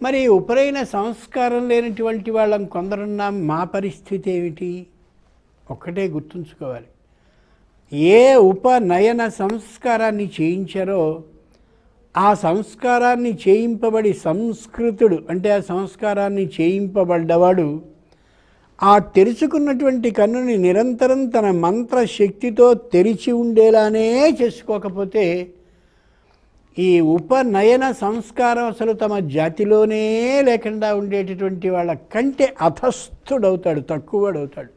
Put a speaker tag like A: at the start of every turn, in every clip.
A: మరి ఉపరైన సంస్కారం లేనటువంటి వాళ్ళం కొందరున్నాం మా పరిస్థితి ఏమిటి? ఒక్కటే గుర్తుంచుకోవాలి. ఏ ఉపనయన సంస్కారాన్ని చేయించారో ఆ సంస్కారాన్ని చేయింపబడి సంస్కృతుడు అంటే ఆ సంస్కారాన్ని చేయింపబడ్డవాడు ఆ తెరుచుకున్నటువంటి కన్నుని నిరంతరం తన మంత్రశక్తితో తెరిచి ఉండేలానే చేసుకోకపోతే ఈ ఉపనయన సంస్కారం అసలు తమ జాతిలోనే లేకుండా ఉండేటటువంటి వాళ్ళ కంటే అధస్థుడవుతాడు తక్కువడవుతాడు.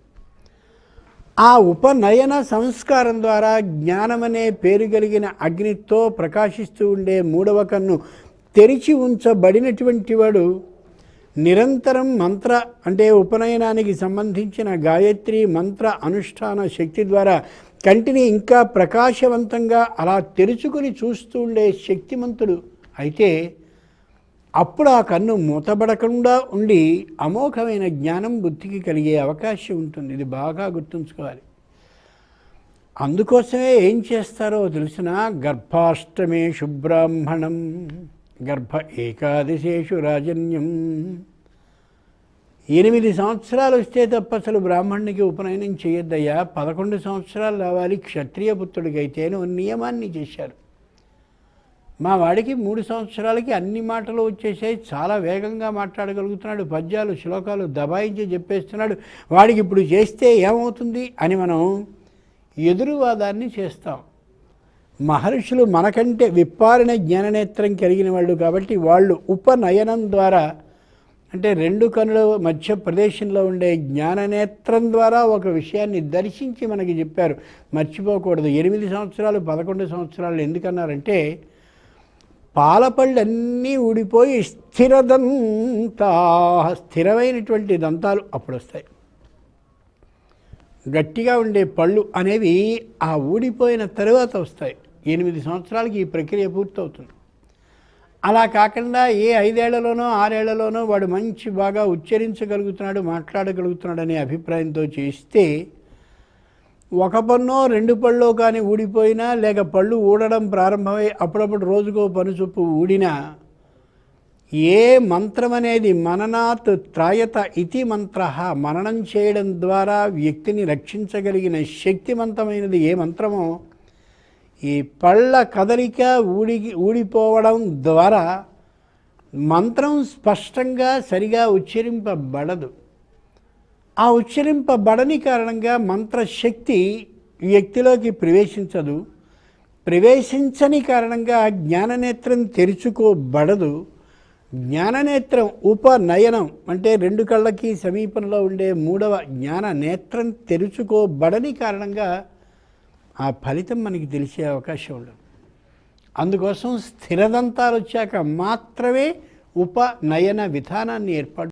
A: ఆ ఉపనయన సంస్కారం ద్వారా జ్ఞానమనే పేరు కలిగిన అగ్నితో ప్రకాశిస్తూ ఉండే మూడవ కన్ను తెరిచి ఉంచబడినటువంటి వాడు నిరంతరం మంత్ర అంటే ఉపనయనానికి సంబంధించిన గాయత్రి మంత్ర అనుష్ఠాన శక్తి ద్వారా కంటిని ఇంకా ప్రకాశవంతంగా అలా తెరుచుకుని చూస్తూ ఉండే శక్తిమంతుడు. అయితే అప్పుడు ఆ కన్ను మూతబడకుండా ఉండి అమోఘమైన జ్ఞానం బుద్ధికి కలిగే అవకాశం ఉంటుంది. ఇది బాగా గుర్తుంచుకోవాలి. అందుకోసమే ఏం చేస్తారో తెలిసిన గర్భాష్టమే శుబ్రాహ్మణం గర్భ ఏకాదశేషు రాజన్యం. ఎనిమిది సంవత్సరాలు వస్తే తప్ప అసలు బ్రాహ్మణునికి ఉపనయనం చేయొద్దయ్యా. పదకొండు సంవత్సరాలు రావాలి. క్షత్రియ పుత్రుడికైతే అని నియమాన్ని చేశారు. మా వాడికి మూడు సంవత్సరాలకి అన్ని మాటలు వచ్చేసాయి. చాలా వేగంగా మాట్లాడగలుగుతున్నాడు. పద్యాలు శ్లోకాలు దబాయించి చెప్పేస్తున్నాడు. వాడికి ఇప్పుడు చేస్తే ఏమవుతుంది అని మనం ఎదురువాదాన్ని చేస్తాం. మహర్షులు మనకంటే విప్పారిన జ్ఞాననేత్రం కలిగిన వాళ్ళు కాబట్టి వాళ్ళు ఉపనయనం ద్వారా అంటే రెండు కనుల మధ్య ప్రదేశంలో ఉండే జ్ఞాననేత్రం ద్వారా ఒక విషయాన్ని దర్శించి మనకి చెప్పారు. మర్చిపోకూడదు. ఎనిమిది సంవత్సరాలు పదకొండు సంవత్సరాలు ఎందుకన్నారంటే పాలపళ్ళన్నీ ఊడిపోయి స్థిరదంతా స్థిరమైనటువంటి దంతాలు అప్పుడు వస్తాయి గట్టిగా ఉండే పళ్ళు అనేవి ఆ ఊడిపోయిన తర్వాత వస్తాయి. ఎనిమిది సంవత్సరాలకి ఈ ప్రక్రియ పూర్తవుతుంది. అలా కాకుండా ఏ ఐదేళ్ళలోనో ఆరేళ్ళలోనో వాడు మంచి బాగా ఉచ్చరించగలుగుతున్నాడు మాట్లాడగలుగుతున్నాడు అనే అభిప్రాయంతో చేస్తే ఒక పన్నో రెండు పళ్ళో కానీ ఊడిపోయినా లేక పళ్ళు ఊడడం ప్రారంభమై అప్పుడప్పుడు రోజుకో పని చొప్పు ఊడినా ఏ మంత్రం అనేది మననాత్ త్రాయత ఇతి మంత్ర మననం చేయడం ద్వారా వ్యక్తిని రక్షించగలిగిన శక్తివంతమైనది ఏ మంత్రమో ఈ పళ్ళ కదలిక ఊడి ఊడిపోవడం ద్వారా మంత్రం స్పష్టంగా సరిగా ఉచ్చరింపబడదు. ఆ ఉచ్చరింపబడని కారణంగా మంత్రశక్తి వ్యక్తిలోకి ప్రవేశించదు. ప్రవేశించని కారణంగా జ్ఞాననేత్రం తెరుచుకోబడదు. జ్ఞాననేత్రం ఉపనయనం అంటే రెండు కళ్ళకి సమీపంలో ఉండే మూడవ జ్ఞాన నేత్రం తెరుచుకోబడని కారణంగా ఆ ఫలితం మనకి తెలిసే అవకాశం ఉండదు. అందుకోసం స్థిరదంతాలు వచ్చాక మాత్రమే ఉపనయన విధానాన్ని ఏర్పాటు